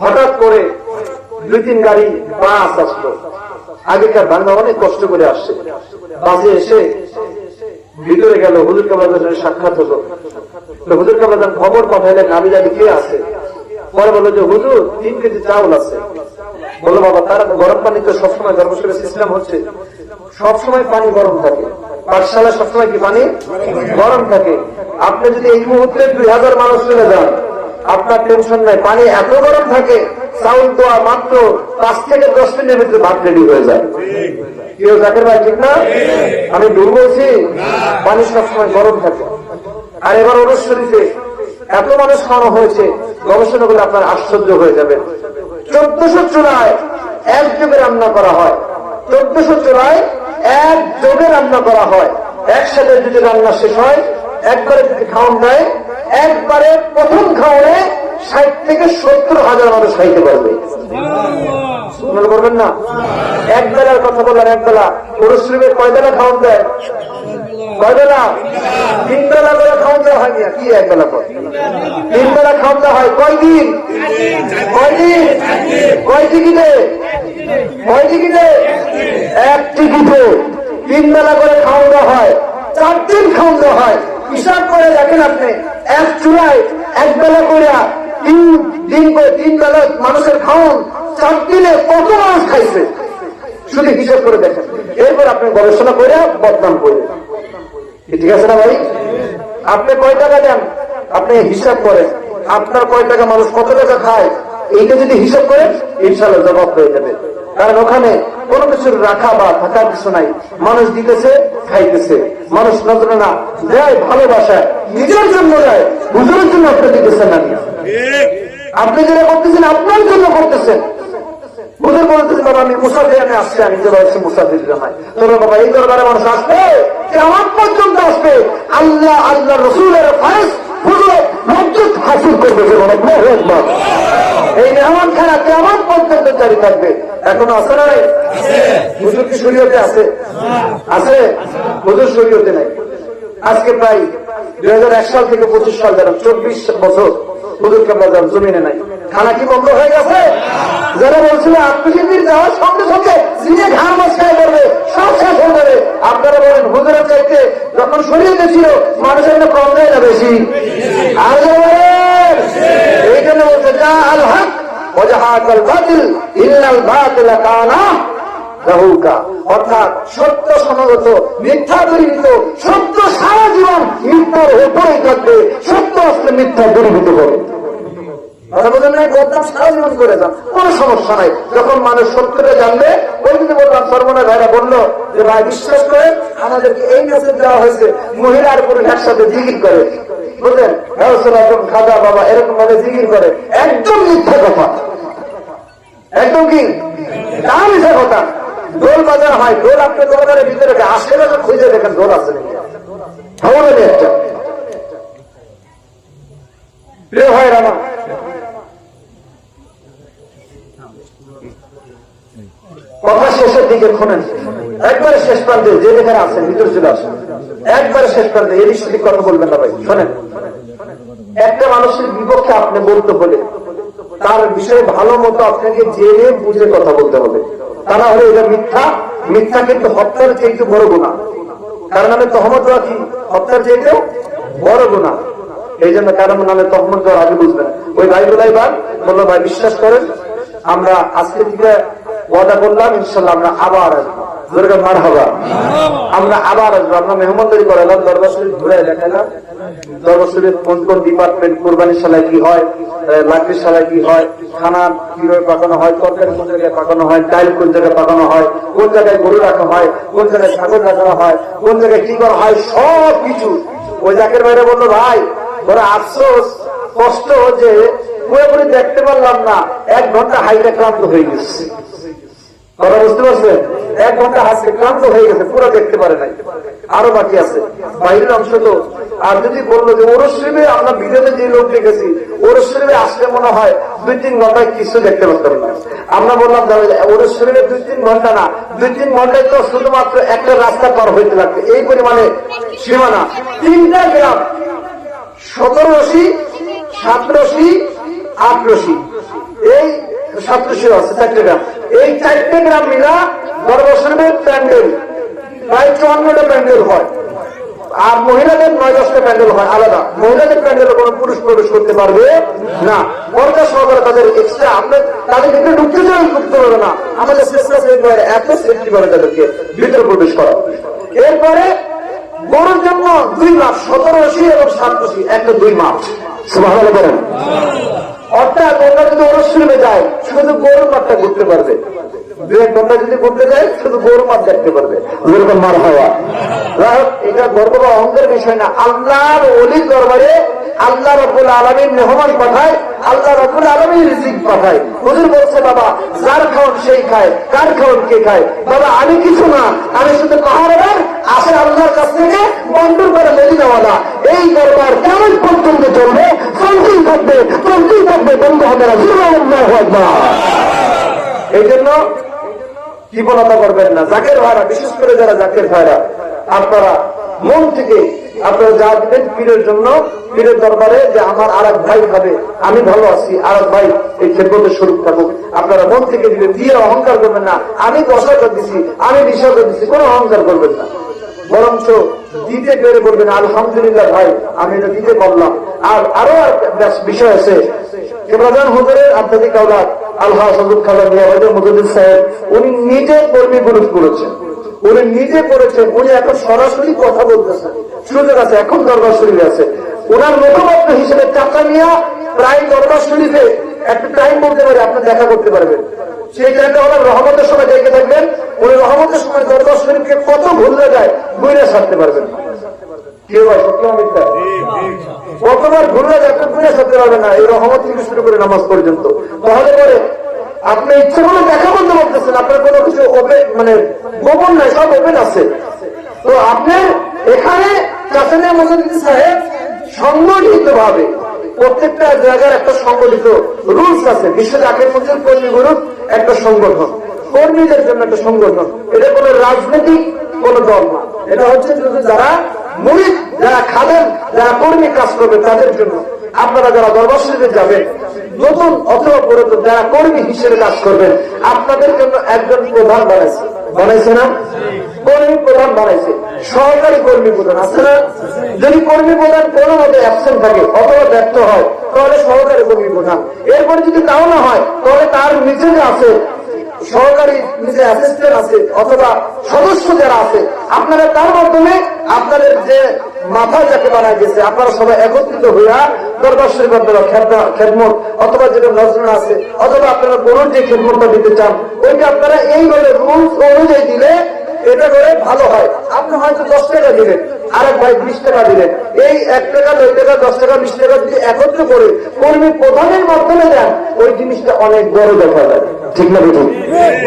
হঠাৎ করে দুই, তিন গাড়ি বাস আসলো। আগেকার বাংলা অনেক কষ্ট করে আসছে। বাসে এসে ভিতরে গেল, হুজুর কাবাদানের সাক্ষাৎ হলো। হুজুর কাবাদান খবর পাঠাইলেন আবিদ আলী কে আছে? পরে বলল যে, হুজুর, তিন কেজি চাউল আছে। বলল, বাবা, তারা গরম পানি তো সবসময় ধর্মশালের সিস্টেম হচ্ছে। সবসময় পানি গরম থাকে। পাঠশালা সবসময় কি পানি? গরম থাকে। আপনি যদি এই মুহূর্তে দুই হাজার মানুষ চলে যান, আপনার টেনশন নাই, পানি এত গরম থাকে তো আর মাত্র পাঁচ থেকে দশ মিনিটের ভিতরে ভাত রেডি হয়ে যায়। কেউ জাকের ভাই, ঠিক না? আমি দূর বলছি? পানি সবসময় গরম থাকে। আর এবার অনুষ এত মানুষ খাওয়ানো হয়েছে, গবেষণা করলে আপনার আশ্চর্য হয়ে যাবে। চোদ্দশো চুলায় এক যুগে রান্না করা হয়। চোদ্দশো চুলায় এক যোগে রান্না করা হয়। একসাথে যদি রান্না শেষ হয় একবারে খাওয়ান দেয় একবারে প্রথম খাওয়ানে ষাট থেকে সত্তর হাজার মানুষ খাইতে পারবে। মনে করবেন না? এক বেলার কথা বললাম এক বেলা পুরুষ শ্রীমের কয় বেলা খাওয়ান দেয়? কয় বেলা তিন বেলা করে খাওয়ান দেওয়া হয় কি এক বেলা পর তিন বেলা খাওয়ান দেওয়া হয় কয়দিন? কয়দিন? কয় টিকিটে? কয় টিকিটে? এক টিকিটে। তিন বেলা করে খাওয়ান দেওয়া হয় চার দিন খাওয়ান দেওয়া হয়। হিসাব করে দেখেন আপনি, এক চুলায় এক বেলা করে তিন দিন করে তিন বেলা মানুষের খাওয়ান চার দিনে কত মানুষ খাইছে? শুধু হিসাব করে দেখেন। এরপর আপনি গবেষণা করে বদনাম করবেন কি ঠিক আছে না ভাই? আপনি কয় টাকা দেন? আপনি হিসাব করেন। আপনার কয় টাকা মানুষ কত টাকা খায়? এইটা যদি হিসাব করেন ইনশাল্লাহ জবাব হয়ে যাবে। কারণ ওখানে কোনো কিছুর রাখা বা থাকার কিছু নাই। মানুষ দিতেছে, খাইতেছে। মানুষ নজরানা দেয়, ভালোবাসায়। নিজের জন্য দেয়, হুজুরের জন্য আপনি দিতেছেন না। আপনি যেটা করতেছেন, আপনার জন্য করতেছেন। আসবে? কেমন পর্যন্ত আসবে। আল্লাহ আল্লাহ, রসুলের ফাইস হুজুর মসজিদ হাসিল করবে। এই মেহমান খানা কেমন পর্যন্ত জারি থাকবে। এখনও আছে নাই? হুজুর কি শরীয়তে আছে? আছে? হুজুর শরীয়তে নাই। আজকে প্রায় দুই সাল থেকে পঁচিশ সাল যারা চব্বিশ বছর হুজুর কাবাজার জমিনে নাই। খানা কি বন্ধ হয়ে গেছে? যারা বলছিল আত্মসিদ্ধির যাওয়ার সঙ্গে সঙ্গে দিনে ঘাম মস্কায় করবে সব শেষ হয়ে যাবে। আপনারা বলেন, হুজুরের চাইতে যখন শরীরে ছিল, মানুষের কম দেয় না বেশি? আর এই জন্য বলছে যা আল হক সারা জীবন করে সমস্যা নাই। যখন মানুষ সত্যটা জানবে, ওই দিকে বললাম সর্বনা ভাইরা বলল যে, ভাই, বিশ্বাস করে আমাদেরকে এই মেসেজ দেওয়া হয়েছে, মহিলার পুরুষ একসাথে জিগির করে। বুঝলেন? একদম খাজা বাবা এরকম ভাবে জিকির করে। একদম মিথ্যা কথা। একদম কি? তা মিথ্যা কথা। দোল বাজার হয়, দোল আপনি দোলবাজারের ভিতরে আসলে যখন খুঁজে দেখেন দোল আছে নাকি খবর নেই একটা প্রিয় ভাই রামা কথা শেষের দিকে শোনেন শেষ যে চলে আসেন। শেষ এদিক সেদিক কথা বলবেন না ভাই, শোনেন। একটা মানুষের বিপক্ষে আপনি বলতে হলে তার বিষয়ে ভালো মতো আপনাকে জেনে বুঝে কথা বলতে হবে। তা না হলে এটা মিথ্যা। মিথ্যা কিন্তু হত্যার বড় গুণা। কারণ আমি তহমত রাখি হত্যার চাইতেও বড় গুণা। এই জন্য কারণ নামে তহমত দেওয়ার আগে বুঝবেন। ওই ভাই বলাই বার বলল, ভাই, বিশ্বাস করেন, আমরা আজকে থেকে ওয়াদা করলাম, ইনশাল্লাহ আমরা আবার আসব। আমরা আবার আমরা মেহমানদারি করালাম ঘুরে দেখালাম কোন কোন ডিপার্টমেন্ট সালায় কি হয় লাকড়ির সালায় কি হয় কীভাবে পাকানো হয়, তরকারি কোন জায়গায় পাকানো হয়, ডাইল কোন জায়গায় পাকানো হয়, কোন জায়গায় গরু রাখা হয়, কোন জায়গায় ছাগল রাখা হয়, কোন জায়গায় কি করা হয়, সব কিছু। ওই জাকের বাইরে বলল, ভাই ওরা আফসোস, কষ্ট যে, পুরোপুরি দেখতে পারলাম না, এক ঘণ্টা হাইটে ক্লান্ত হয়ে গেছে। কথা বুঝতে পারছেন? এক ঘণ্টা ক্লান্ত হয়ে গেছে, পুরো দেখতে পারে নাই। আরও বাকি আছে। বাইরের অংশ তো, আর যদি বলল যে আমরা ভিডিওতে যে লোক দেখেছি আসলে মনে হয় দুই তিন ঘন্টায় কিছু দেখতে পারতাম না। আমরা বললাম দুই তিন ঘণ্টা না, দুই তিন ঘন্টায় তো শুধুমাত্র একটা রাস্তা পার হইতে লাগবে। এই পরিমাণে সীমানা। তিনটা গ্রাম, সতেরো আশি সাতরশি আটরশি এই সাতরশি আছে, চারটে গ্রাম। এই চারটে গ্রাম মিলা দরবার প্যান্ডেল। প্রায় চুয়ান্নটা প্যান্ডেল হয়। আর মহিলাদের নয় দশটা প্যান্ডেল হয়, আলাদা। মহিলাদের প্যান্ডেলে কোনো পুরুষ প্রবেশ করতে পারবে না। পর্দা সহকারে তাদের এক্সট্রা আপনার তাদের ভিতরে ঢুকতে চাই, ঢুকতে পারবে না। আমাদের এত সেফটি করে তাদেরকে ভিতরে প্রবেশ করা। এরপরে গরুর জন্য দুই মাস, সতেরো এবং সাত রশি একটা দুই মাস। সুভাগ বলেন। অর্থাৎ ওটা যদি অনুশীলনে যায়, শুধু গরুর মাঠটা ঘুরতে পারবে। যদি ঘুরতে শুধু মাঠ দেখতে পারবে। মার হওয়া। এটা গর্ব অহংকার বিষয় না। আল্লাহর দরবারে আল্লাহ আলমীর মেহমান পাঠায়, আল্লাহ রব্বুল আলমীর রিজিক পাঠায়। হুজুর বলছে, বাবা, যার খাওয়ান সেই খায়, কার খাওয়ান কে খায়? বাবা, আমি কিছু না, আমি শুধু পাহাড়ের আসে আল্লাহর কাছ থেকে বন্টন করে মদিনাওয়ালা। এই দরবার কেমন পর্যন্ত চলবে? চলতেই থাকবে চলতেই থাকবে, বন্ধ হবে না। আল্লাহু আকবার। এই জন্য কৃপণতা করবেন না। জাকের ভাইরা, বিশেষ করে যারা জাকের ভাইরা, আপনারা মন থেকে আপনারা যা দিবেন পীরের জন্য, পীরের দরবারে যে আমার আর এক ভাই খাবে, আমি ভালো আছি আর এক ভাই এই খেদমতের স্বরূপ থাকুক। আপনারা মন থেকে দিবেন, দিয়ে অহংকার করবেন না। আমি দশ হাজার দিছি, আমি বিশ হাজার দিছি, কোনো অহংকার করবেন না। বরঞ্চ দিতে পেরে বলবেন, আলহামদুলিল্লাহ ভাই, আমি এটা দিতে পারলাম। আর আরও বিষয় আছে। প্রধান আল্লাহ খালা মিয়া সাহেব, উনি নিজে কর্মী করেছেন উনি নিজে করেছেন, উনি এখন সরাসরি কথা বলতেছেন। সুযোগ আছে, এখন দরবার শরীফে আছে। ওনার মুখপাত্র হিসেবে চাচা মিয়া প্রায় দরবার শরীফে একটা টাইম বলতে পারে, আপনি দেখা করতে পারবেন। সেই টাইমটা ওনার রহমতের সময় দেখে থাকবেন উনি রহমতের সময় দরবার শরীফকে কত ভুললে যায় বুঝে সারতে পারবেন। নামাজ পর্যন্ত। আপনি ইচ্ছে করে দেখা আপনার কোনো কিছু ওপেন মানে গোপন সব ওপেন আছে। তো আপনি এখানে সাহেব সংগঠিত ভাবে প্রত্যেকটা জায়গার একটা সংগঠিত রুলস আছে। বিশ্বের জাকের মধ্যে কর্মী গ্রুপ একটা সংগঠন। কর্মীদের জন্য একটা সংগঠন। এটা কোনো রাজনৈতিক কোন দল না। এটা হচ্ছে যারা মুড়ি যারা খাবেন যারা কর্মী কাজ করবে তাদের জন্য। আপনারা যারা দরবার শরীফে যাবেন নতুন অথবা পুরাতন যারা কর্মী হিসেবে কাজ করবেন, আপনাদের জন্য একজন প্রধান বানাইছে। বানাইছে না? কর্মী প্রধান বানাইছে। সহকারী কর্মী প্রধান, আছে না? যদি কর্মী প্রধান কোনো মতে অ্যাবসেন্ট থাকে অথবা ব্যর্থ হয়, তাহলে সহকারী কর্মী প্রধান। এরপরে যদি তাও না হয়, তাহলে তার নিচে আছে সহকারী নিজে অ্যাসিস্ট্যান্ট আছে অথবা সদস্য যারা আছে, আপনারা তার মাধ্যমে আপনাদের যে মাথা যাকে বানায় গেছে, আপনারা সবাই একত্রিত হইয়া দরবার শরীফ আপনারা খেদমত- অথবা যেটা নজরুল আছে, অথবা আপনারা গরুর যে খেদমতটা দিতে চান, ওইটা আপনারা এইভাবে রুলস অনুযায়ী দিলে এটা করে ভালো হয়। আপনি হয়তো দশ টাকা দিলেন আরেক ভাই বিশ টাকা দিলেন। এই এক টাকা, দুই টাকা, দশ টাকা, বিশ টাকা যদি একত্র করে কর্মী প্রধানের মাধ্যমে দেন, ওই জিনিসটা অনেক বড় যায় ঠিক না বুঝুন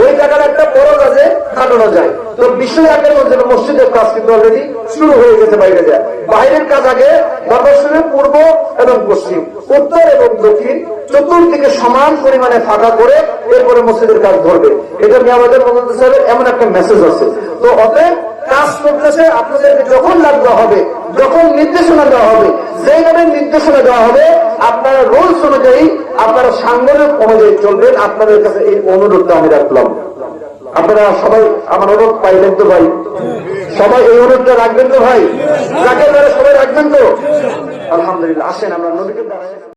ওই টাকার একটা বড় কাজে কাটানো যায়। তো বিশ্ব একের মধ্যে মসজিদের কাজ কিন্তু অলরেডি শুরু হয়ে গেছে বাইরে যায়। বাইরের কাজ আগে দর্শনের পূর্ব এবং পশ্চিম, উত্তর এবং দক্ষিণ, চতুর্দিকে সমান পরিমাণে ফাঁকা করে এরপরে মসজিদের কাজ ধরবে। এটা নিয়ে আমাদের সাহেবের এমন একটা মেসেজ আছে। তো অতএব কাজ করতেছে, আপনাদেরকে যখন লাগবে হবে, যখন নির্দেশনা দেওয়া হবে, যেভাবে নির্দেশনা দেওয়া হবে, আপনারা রুলস অনুযায়ী, আপনারা সাংগঠনিক অনুযায়ী চলবেন। আপনাদের কাছে এই অনুরোধটা আমি রাখলাম। আপনারা সবাই আমার অনুরোধ পাইলেন তো ভাই? সবাই এই অনুরোধটা রাখবেন তো ভাই? যাকে সবাই রাখবেন তো? আলহামদুলিল্লাহ। আসেন, আমরা নদীকে দাঁড়ায়